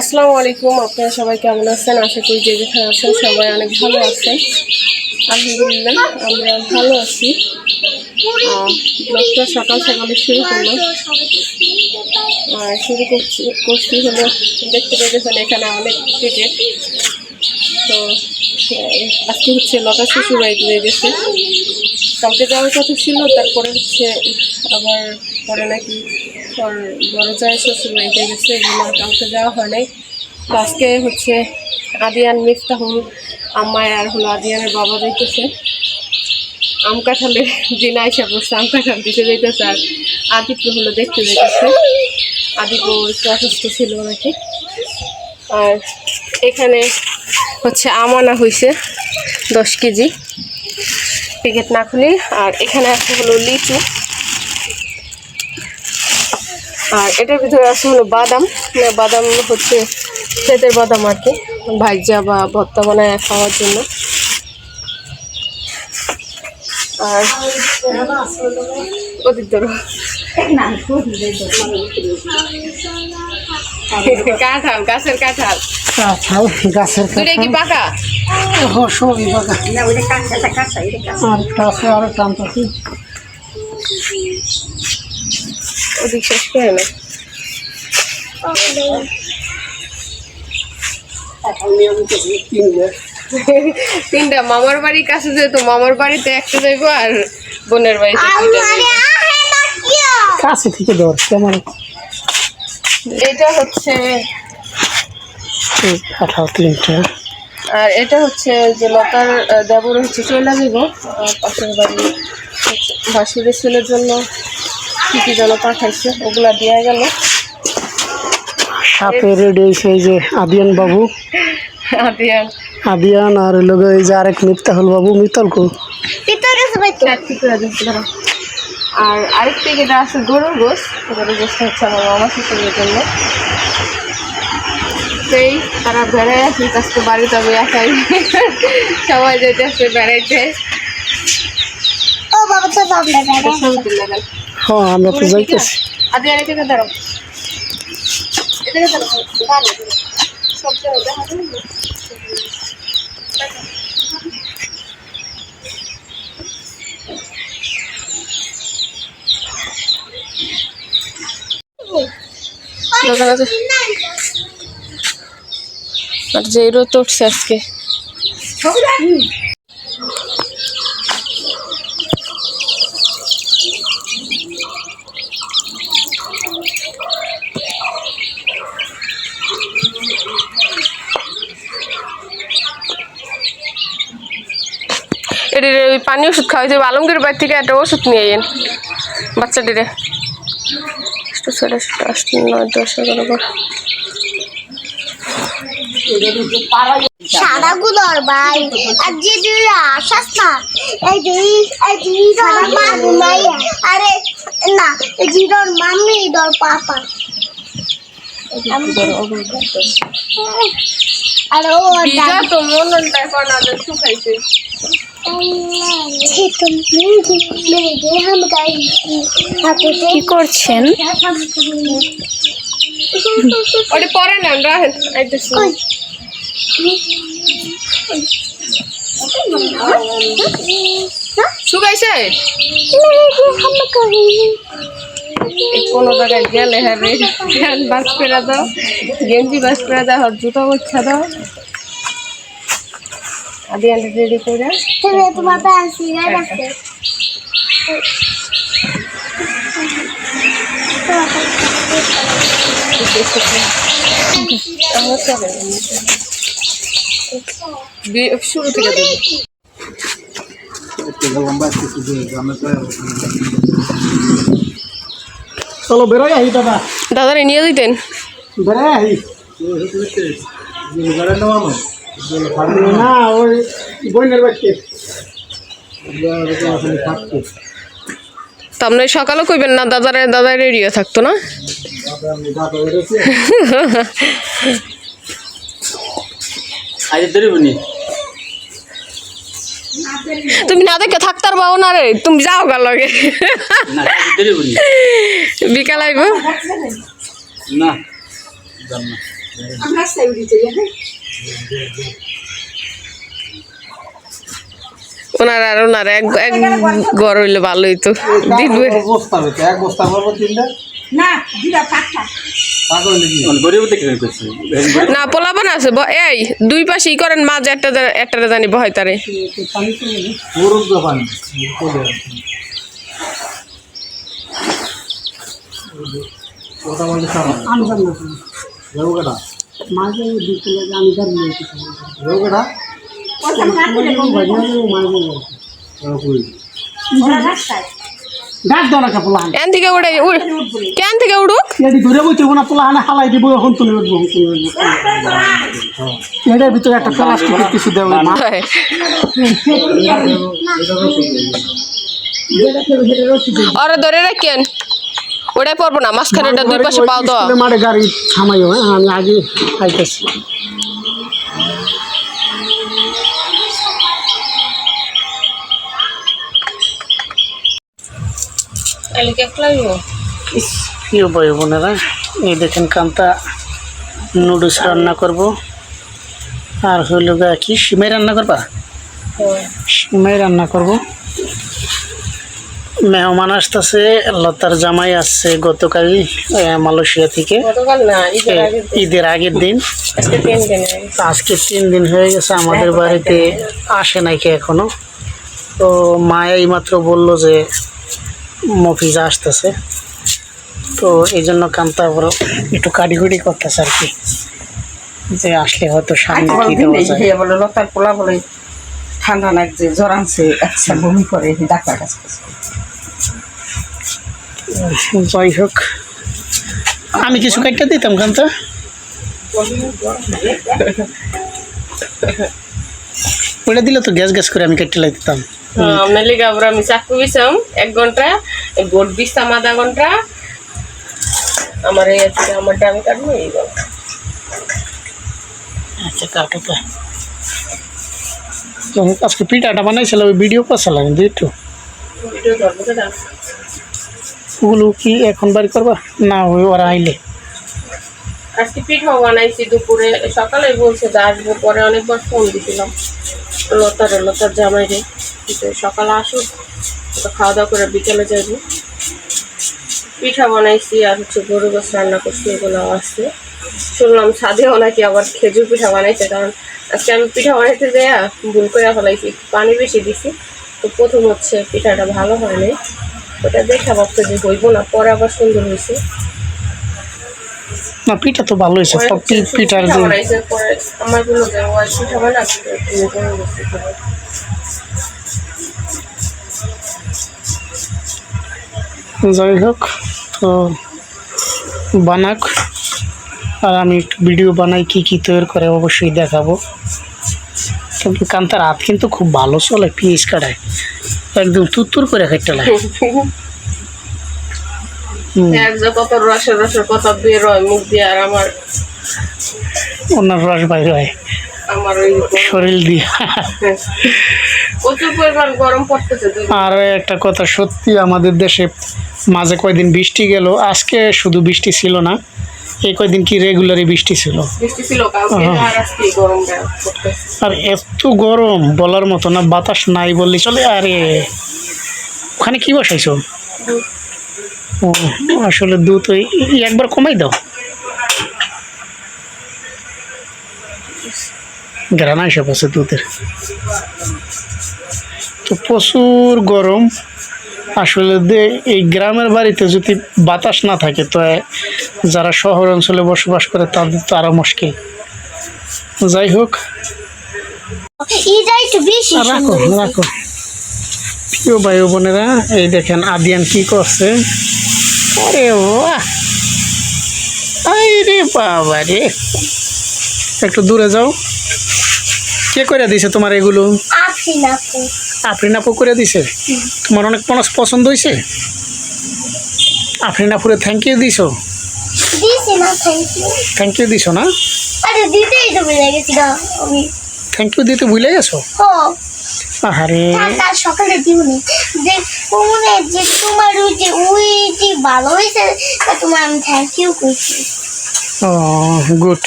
আসসালামু আলাইকুম, আপনারা সবাই কেমন আছেন? আশা করি যে যেখানে আছেন সবাই অনেক ভালো আছেন। আলহামদুলিল্লাহ, আমরা ভালো আছি। ব্লগটা সকাল সকালে শুরু করলাম। আর শুরু করছি করছি হলো, দেখতে পেয়েছেন এখানে অনেক ক্রিকেট তো আজকে হচ্ছে লতা শ্বশুর বাড়িতে নিয়ে গেছে কালকে যাওয়ার কথা ছিল, তারপরে হচ্ছে আবার পরে নাকি ওর বড় যায় শ্বশুর বাড়িতে গেছে আর কালকে যাওয়া হয় নাই। আজকে হচ্ছে আদিয়ান মিফতাহুল আম্মায় আর হলো আদিয়ানের বাবা যাইতেছে। আম কাঁঠালের দিন আইসা পড়ছে, আম কাঁঠাল দিতে যাইতেছে আর আদিত্য হলো দেখতে যাইতেছে। আদিত্য অসুস্থ ছিল নাকি। আর এখানে হচ্ছে আম আনা হয়েছে দশ কেজি। প্যাকেট না খুলি, আর এখানে আছে হলো লিচু। আর এটার ভিতরে আছে হলো বাদাম। বাদাম হচ্ছে ক্ষেতের বাদাম আর কি ভাইজা বা ভর্তা বানায় খাওয়ার জন্য। আর অধিক ধরো। কাঁঠাল গাছের কাঁঠাল। কাঁঠাল গাছের দুইটা কি পাকা? কাঁঠাল সবই বাগা আর কাছে আরও টানতাছি ওদিক শেষ করে না। তিনটা মামার বাড়ির কাছে যেহেতু মামার বাড়িতে একটা যাইবো আর বোনের বাড়িতে কাছে থেকে ধর কেমন এটা হচ্ছে কাঁঠাল তিনটা আর এটা হচ্ছে যে লতার দেবর হচ্ছে চলে যাব পাশের বাড়ি বাসুরের ছেলের জন্য। কী কী যেন পাঠাইছে ওগুলা দেওয়া গেল। সাথে রেডি হয়েছে এই যে আদিয়ান বাবু। আদিয়ান। আদিয়ান আর লোক এই যে আরেক মিফতাহুল বাবু মিত্তল কো চারটি করে দিচ্ছি আর আরেক প্যাকেট আছে গরুর গোস গরুর গোসটা হচ্ছে আমার মামা শ্বশুরের জন্য। সেই তারা বেড়ায় আসি আজকে বাড়িতে আমি একাই। সবাই যেতে আসছে বেড়াইতে সমিতির লাগান হ্যাঁ আমরা তো যাইতেছি আদি আর এদিকে দাঁড়াও এদিকে দাঁড়াও ভালো সব জায়গায় দেখা যায় না? দেখা যাচ্ছে। আর যে রোদ উঠছে আজকে এটির ওই পানি ওষুধ খাওয়াইতে হবে আলমগীর বাড়ি থেকে একটা ওষুধ নিয়ে এন বাচ্চাটিরে। নয় দশ এগারো সাদা গুলোর ভাই আর যে দুই আসাস না এই দুই এই দুই সাদা মা আরে না এই দর পাপা। তো আগে শুকাইছে কি করছেন? ওটা পরে নেন রাখেন আইতেছি। শুকাইছে কোনো জায়গায় গেলে হ্যাঁ বাস করে দাও। গেঞ্জি বাস করে দাও আর জুতো গোছা দাও। আদি আন্টি রেডি করে? শুরু থেকে চলো বেরোয় দাদা। নিয়ে দিতেন বেরোয় আহি না ওই বইনের বাড়িতে। তো সকালেও কইবেন না দাদারে দাদার রেডিও থাকতো না? তুমি না দেখে থাকতার পাও না রে তুমি যাও গা লগে। না বিকাল আইব। না। জান। না ওনার আর ওনার এক এক ঘর হইলে ভালোই তো। দিন বের- বস্তা হইতে এক বস্তা করব তিনটা? পাগল নাকি মানে না পোলাপান আছে এই দুই পাশেই করেন মাঝে একটা একটা জানি বহাই তারে। বলতে না। যাব কেটা মাঝে বিকেলে আমি জানি না যাব কেটা ডাক দাও না পোলা এন থেকে উড়ে কেন থেকে উড়ুক? এটি ধরে বইতে না পোলা হালাই দিব এখন তুলে উঠবো এটার ভিতরে একটা প্লাস্টিকের কিছু দেওয়া ওরা ধরে রাখেন। ওটাই পড়ব না মাঝখানে ওটা দুই পাশে পাও দেওয়া। গাড়ি থামাইও হ্যাঁ আমি আগে আইতেছি। প্রিয় ভাই বোনেরা এই দেখেন কান্তা নুডলস রান্না করব। আর হইল গা কি সিমাই রান্না করবা? সিমাই রান্না করব। মেহমান আসতেছে লতার জামাই আসছে গতকাল মালয়েশিয়া থেকে। ঈদের আগের দিন। আজকে তিন দিন হয়ে গেছে। আমাদের বাড়িতে আসে নাই কে এখনও। তো মা এইমাত্র বলল যে মফিজ আসতেছে। তো এই জন্য কান্তা আবার একটু কাটিকুটি করতেছে আর কি। যে আসলে হয়তো সামনে কি দেওয়া যায়। বলে লতার পোলা বলে ঠান্ডা লাগছে জ্বর আনছে আচ্ছা বমি করে ডাক্তার কাছে। যাই হোক আমি কিছু কাটতে দিতাম কান্তা। ওটা দিলে তো গ্যাস গ্যাস করে আমি কেটে লাই দিতাম আপনার লিগে আবার আমি চাকু বিছাম এক ঘণ্টা গোট বিছাম আধা ঘণ্টা। আমার এই আছে আমারটা আমি কাটবো এই আচ্ছা কাটো তো আজকে পিঠাটা বানাইছিল ওই ভিডিও পাঠালাম কিন্তু একটু ভিডিও ওগুলো কি এখন বাড়ি করবা? না, ওই ওরা আইলে। আজকে পিঠাও বানাইছি দুপুরে সকালে বলছে যে আসব, পরে অনেকবার ফোন দিছিলাম। লতার লতার জামাই রে সকালে আসুক খাওয়া দাওয়া করে বিকেলে যাব পিঠা বানাইছি আর হচ্ছে গরু গোস রান্না করছি, এগুলো আসছে শুনলাম সাদেও নাকি আবার খেজুর পিঠা বানাইছে, কারণ আজকে আমি পিঠা বানাইতে দেয়া ভুল করে ফেলাইছি পানি বেশি দিছি। তো প্রথম হচ্ছে পিঠাটা ভালো হয়নি ওটা দেখা যে হইব না পরে আবার সুন্দর হয়েছে না পিঠা তো ভালো হয়েছে সব পিঠার আমার বলল যে ও পিঠা বানা। যাই হোক তো বানাক। আর আমি একটু ভিডিও বানাই কি কি তৈরি করে অবশ্যই দেখাবো। কিন্তু কান্তার হাত কিন্তু খুব ভালো চলে পিস কাটায়। একদম তুত্তুর করে খাইতে লাগে। হুম, এক যে কত রসের রসের কথা বের হয় মুখ দিয়ে আর আমার ওনার রস বাইর হয়। আমার ওই শরীর দিয়ে। প্রচুর পরিমাণ গরম পড়তেছে আর একটা কথা সত্যি আমাদের দেশে মাঝে কয়দিন বৃষ্টি গেল আজকে শুধু বৃষ্টি ছিল না। এই কয়দিন কি রেগুলারই বৃষ্টি ছিল? আর এত গরম বলার মতো না বাতাস নাই বললে চলে আরে। ওখানে কি বসাইছো? ও আসলে দুধ ওই একবার কমাই দাও। গ্রানা হিসাব আছে দুধের। তো প্রচুর গরম। আসলে দে- এই গ্রামের বাড়িতে যদি বাতাস না থাকে তো যারা শহর অঞ্চলে বসবাস করে তাদের তো আরও মুশকিল। যাই হোক। আর রাখো রাখো। প্রিয় ভাই বোনেরা এই দেখেন আদিয়ান কি করছে। আরে বাহ! আরে বাবা রে! একটু দূরে যাও। কে করে দিছে তোমার এগুলো? আফরিন আপু করে দিছে? তোমার অনেক মানুষ পছন্দ হয়েছে আফরিন আপুরে থ্যাংক ইউ দিছো না? থ্যাংক ইউ থ্যাংক ইউ দিছো না থ্যাংক ইউ দিতে ভুলে গেছো? আরে কাল সকালে দিবনি। যে কোমরে যে তোমার ওই যে ওই যে ভালো হয়েছে তোমার আমি থ্যাংক ইউ করছি ও গুড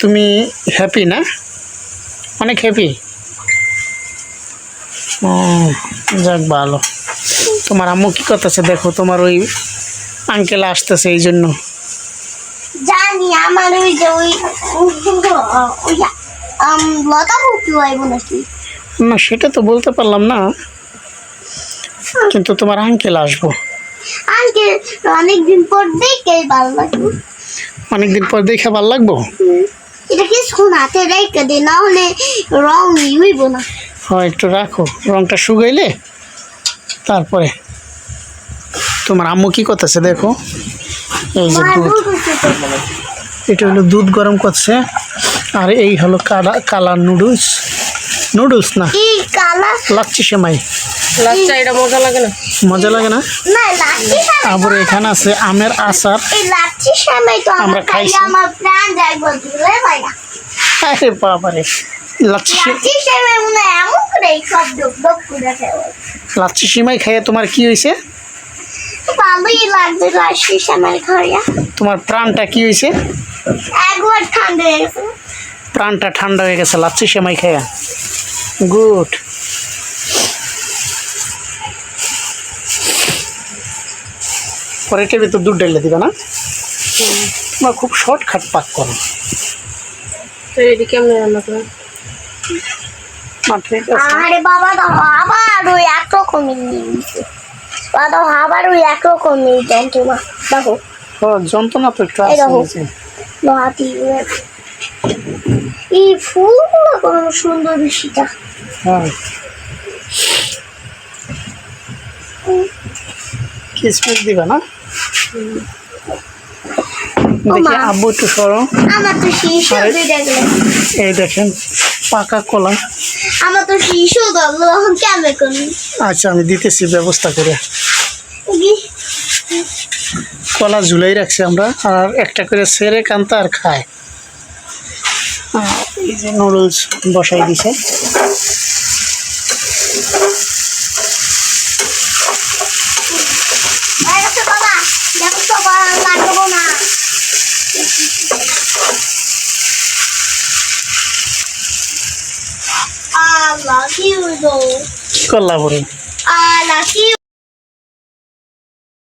তুমি হ্যাপি না? অনেক হ্যাপি ও যাক ভালো। তোমার আম্মু কি করতেছে দেখো তোমার ওই আঙ্কেল আসতেছে এই জন্য। জানি আমার ওই যে ওই লতা ফুটি হইব নাকি না সেটা তো বলতে পারলাম না। কিন্তু তোমার আঙ্কেল আসব। আজকে অনেকদিন পর দেখে ভালো লাগল। অনেকদিন পর দেখে ভালো লাগবো। এটা কি শোনাতে রেখে দে না হলে রং হইব না। একটু রাখো। রংটা শুকাইলে তারপরে তোমার আম্মু কি করতেছে দেখো? এই যে দুধ। এটা হলো দুধ গরম করছে। আর এই হলো কালা কালার নুডলস। নুডলস না? কি কালা? লাচ্ছি সেমাই। মজা লাগে না? মজা লাগে না? না লাচ্ছি সামাই আবার এখানে আছে আমের আচার। এই লাচ্ছি সামাই তো আমরা খাইছি। আরে বাবারে। লাচ্ছি সামাই খাইয়ে তোমার কি হয়েছে তোমার প্রাণটা কি হয়েছে হয়ে প্রাণটা ঠান্ডা হয়ে গেছে লাচ্ছি সেমাই খাইয়া। গুড। পরে এটার ভিতর দুধ ঢেলে দিবে না? তোমার খুব শর্টকাট পাক করো। তো এটি কেমন রান্না আরে বাবা তো আবার ওই একরকমই নিয়ে নিছে বাবা তো আবার ওই একরকমই যন্ত্রণা। দেখো। ও যন্ত্রণা তো একটু আছে দেখো। এই ফুলগুলো কত সুন্দর বেশিটা হ্যাঁ। কিসমিস দিবে না? দেখি আব্বু একটু সরো। আমার তো। এই দেখেন। পাকা কলা। আমার তো শিশু দল কেমন করবি? আচ্ছা আমি দিতেছি ব্যবস্থা করে। কলা ঝুলাই রাখছি আমরা আর একটা করে সেরে কান্তা আর খায়। এই যে নুডলস বসাই দিছে হয়ে গেছে বাবা দেখো তো বাবা লাগবো না কি হইল কি করলা বলে আল্লাহ কি